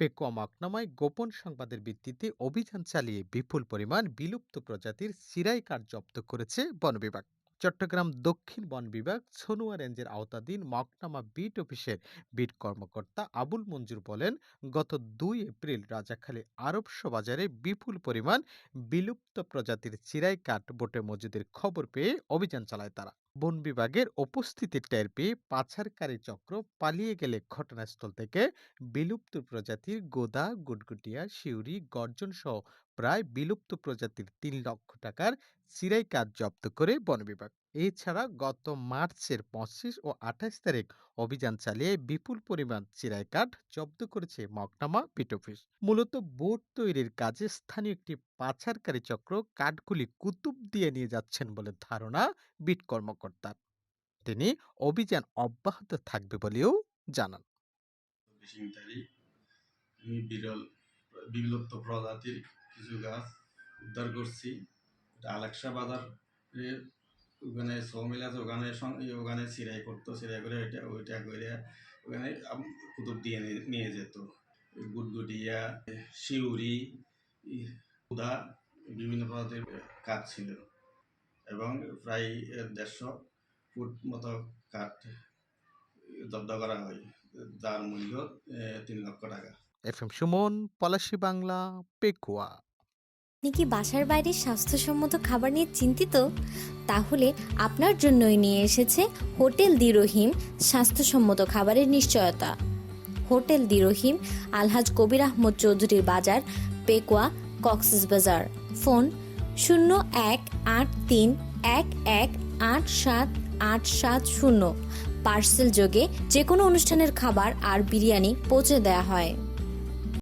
পেকুয়া মকনামায় গোপন সংবাদের ভিত্তিতে অভিযান চালিয়ে বিপুল পরিমাণ বিলুপ্ত প্রজাতির সিরাই কাঠ জব্দ করেছে বন বিভাগ। চট্টগ্রাম দক্ষিণ বন বিভাগ ছনুয়া রেঞ্জের আওতাধীন মকনামা বিট অফিসের বিট কর্মকর্তা আবুল মঞ্জুর বলেন, গত দুই এপ্রিল রাজাখালী আরবশো বাজারে বিপুল পরিমাণ বিলুপ্ত প্রজাতির চিরাই কাঠ বোটে মজুদের খবর পেয়ে অভিযান চালায় তারা। বন বিভাগের উপস্থিতি টের পেয়ে পাচারকারী চক্র, পালিয়ে গেলে ঘটনাস্থল থেকে বিলুপ্ত প্রজাতির গোদা গুটগুটিয়া শিউরি গর্জন সহ প্রায় বিলুপ্ত প্রজাতির তিন লক্ষ টাকার চিরাই কাঠ জব্দ করে বন বিভাগ। এছাড়া গত মার্চের পঁচিশ ও আঠাশ তারিখ অভিযান চালিয়ে বিপুল পরিমাণ চিরাই কাঠ জব্দ করেছে মকনামা পিট অফিস। মূলত বোট তৈরির কাজে স্থানীয় একটি পাচারকারী চক্র কাঠগুলি কুতুব দিয়ে নিয়ে যাচ্ছেন বলে ধারণা বিট কর্মকর্তার। তিনি অভিযান অব্যাহত থাকবে বলেও জানান। বিরল বিলুপ্ত প্রজাতির কিছু গাছ উদ্ধার করছি। এটা আলেকসা বাজার ওখানে সৌমিল আছে, ওখানে ওখানে সিরাই করতো, সিরাই করে ওইটা ওইটা করে ওখানে কুতুব দিয়ে নিয়ে- যেত। গুটগুটিয়া, শিউরি উদা বিভিন্ন প্রজাতির কাঠ ছিল। এবং প্রায় দেড়শো ফুট মতো কাঠ জব্দ করা হয়। যার মূল্য তিন লক্ষ টাকা। এফ সুমন, পলাশী বাংলা, পেকুয়া। আপনি কি বাসার বাইরে স্বাস্থ্যসম্মত খাবার নিয়ে চিন্তিত? তাহলে আপনার জন্যই নিয়ে এসেছে হোটেল দি রহিম স্বাস্থ্যসম্মত খাবারের নিশ্চয়তা। হোটেল দি রহিম আলহাজ কবির আহমদ চৌধুরীর বাজার, পেকুয়া, কক্সেস বাজার। ফোন শূন্য এক আট তিন এক এক আট সাত আট সাত শূন্য। পার্সেল যোগে যে কোনো অনুষ্ঠানের খাবার আর বিরিয়ানি পৌঁছে দেওয়া হয়।